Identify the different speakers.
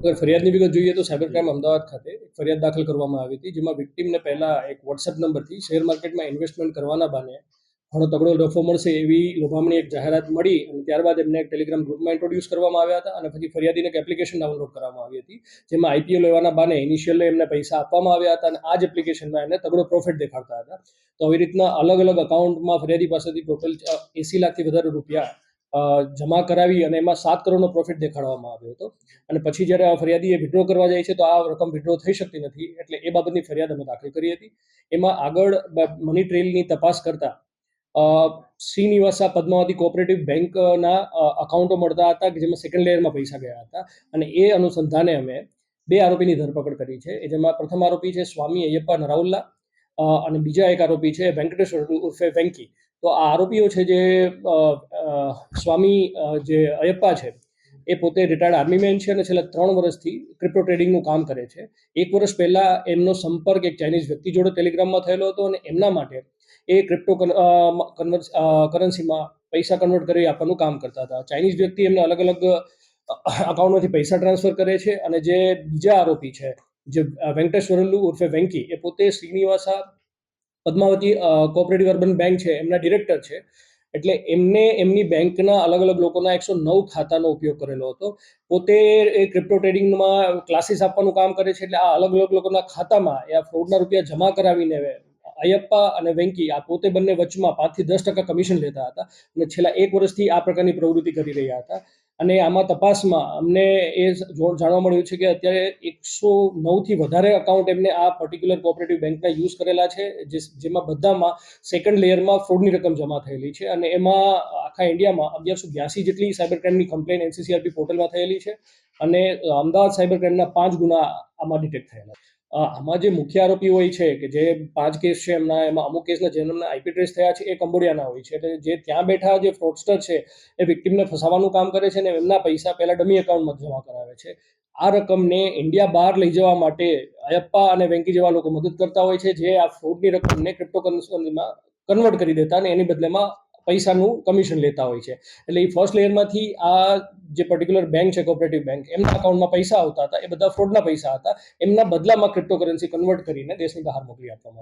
Speaker 1: અગર ફરિયાદની વિગત જોઈએ તો સાયબર ક્રાઇમ અમદાવાદ ખાતે એક ફરિયાદ દાખલ કરવામાં આવી હતી, જેમાં વિક્ટીમને પહેલા એક વોટ્સએપ નંબરથી શેર માર્કેટમાં ઇન્વેસ્ટમેન્ટ કરવાના બાને ઘણો તગડો નફો મળશે એવી લોભામણી એક જાહેરાત મળી અને ત્યારબાદ એમને એક ટેલિગ્રામ ગ્રુપમાં ઇન્ટ્રોડ્યુસ કરવામાં આવ્યા હતા અને પછી ફરિયાદીને એક એપ્લિકેશન ડાઉનલોડ કરવામાં આવી હતી, જેમાં આઈપીઓ લેવાના બાને ઇનિશિયલ એમને પૈસા આપવામાં આવ્યા હતા અને આ જ એપ્લિકેશનમાં એમને તગડો પ્રોફિટ દેખાડતા હતા. તો આવી રીતના અલગ અલગ અકાઉન્ટમાં ફરિયાદી પાસેથી ટોટલ એસી લાખથી વધારે રૂપિયા જમા કરાવી અને એમાં સાત કરોડનો પ્રોફિટ દેખાડવામાં આવ્યો હતો. અને પછી જ્યારે આ ફરિયાદીએ વિડ્રો કરવા જાય છે, તો આ રકમ વિડ્રો થઈ શકતી નથી, એટલે એ બાબતની ફરિયાદ અમે દાખલ કરી હતી. એમાં આગળ મની ટ્રેલની તપાસ કરતા શ્રીનિવાસા પદ્માવતી કોઓપરેટિવ બેંકના અકાઉન્ટો મળતા હતા, કે જેમાં સેકન્ડ લેયરમાં પૈસા ગયા હતા. અને એ અનુસંધાને અમે બે આરોપીની ધરપકડ કરી છે. એ જેમાં પ્રથમ આરોપી છે સ્વામી અયપ્પા નરાઉલ્લા અને બીજા એક આરોપી છે વેંકટેશ્વર ઉર્ફે વેંકી. તો આ આરોપીઓ છે જે સ્વામી જે અયપ્પા છે, એ પોતે રિટાયર્ડ આર્મીમેન છે અને છેલ્લા ત્રણ વર્ષથી ક્રિપ્ટો ટ્રેડિંગનું કામ કરે છે. એક વર્ષ પહેલા એમનો સંપર્ક એક ચાઇનીઝ વ્યક્તિ જોડે ટેલિગ્રામમાં થયેલો હતો અને એમના માટે એ ક્રિપ્ટો કરન્સીમાં પૈસા કન્વર્ટ કરી આપવાનું કામ કરતા હતા. ચાઇનીઝ વ્યક્તિ એમને અલગ અલગ અકાઉન્ટમાંથી પૈસા ટ્રાન્સફર કરે છે અને જે બીજા આરોપી છે, જે વેંકટેશ્વરલ્લુ ઉર્ફે વેંકી, એ પોતે Srinivasa Padmavathi cooperative urban bank છે, એમના ડિરેક્ટર છે. એટલે એમને, એમની બેંકના અલગ અલગ લોકોના એકસો નવ ખાતાનો ઉપયોગ કરેલો હતો. પોતે એ ક્રિપ્ટો ટ્રેડિંગમાં ક્લાસીસ આપવાનું કામ કરે છે, એટલે આ અલગ અલગ લોકોના ખાતામાં એ આ ફ્રોડના રૂપિયા જમા કરાવીને અયપ્પા અને વેંકી આ પોતે બંને વચમાં પાંચથી દસ ટકા કમિશન લેતા હતા અને છેલ્લા એક વર્ષથી આ પ્રકારની પ્રવૃત્તિ કરી રહ્યા હતા. અને આમાં તપાસમાં અમને એ જાણવા મળ્યું છે કે અત્યારે એકસો નવથી વધારે અકાઉન્ટ એમને આ પર્ટિક્યુલર કોઓપરેટિવ બેંકના યુઝ કરેલા છે, જે જેમાં બધામાં સેકન્ડ લેયરમાં ફ્રોડની રકમ જમા થયેલી છે અને એમાં આખા ઇન્ડિયામાં અગિયારસો બ્યાસી જેટલી સાયબર ક્રાઇમની કમ્પ્લેન એનસીસીઆરપી પોર્ટલમાં થયેલી છે અને અમદાવાદ સાયબર ક્રાઇમના પાંચ ગુના આમાં ડિટેક્ટ થયેલા છે. આમાં જે મુખ્ય આરોપી હોય છે કે જે પાંચ કેસ છે એમના, એમાં અમુક કેસના જેમના આઈપી ટ્રેસ થયા છે એ કંબોડિયાના હોય છે. એટલે જે ત્યાં બેઠા જે ફ્રોડસ્ટર છે, એ વિક્ટિમને ફસાવાનું કામ કરે છે અને એમના પૈસા પહેલા ડમી એકાઉન્ટમાં જમા કરાવે છે. આ રકમને ઇન્ડિયા બહાર લઈ જવા માટે અયપ્પા અને વેંકી જેવા લોકો મદદ કરતા હોય છે, જે આ ફ્રોડની રકમને ક્રિપ્ટોકરન્સીમાં કન્વર્ટ કરી દેતા અને એની બદલેમાં પૈસાનું કમિશન લેતા હોય છે એટલે એ ફર્સ્ટ લેયરમાંથી આ જે પર્ટિક્યુલર બેંક છે કોઓપરેટિવ બેંક એમના અકાઉન્ટમાં પૈસા આવતા હતા, એ બધા ફ્રોડના પૈસા હતા એમના બદલામાં ક્રિપ્ટોકરન્સી કન્વર્ટ કરીને દેશની બહાર મોકલી આપવામાં.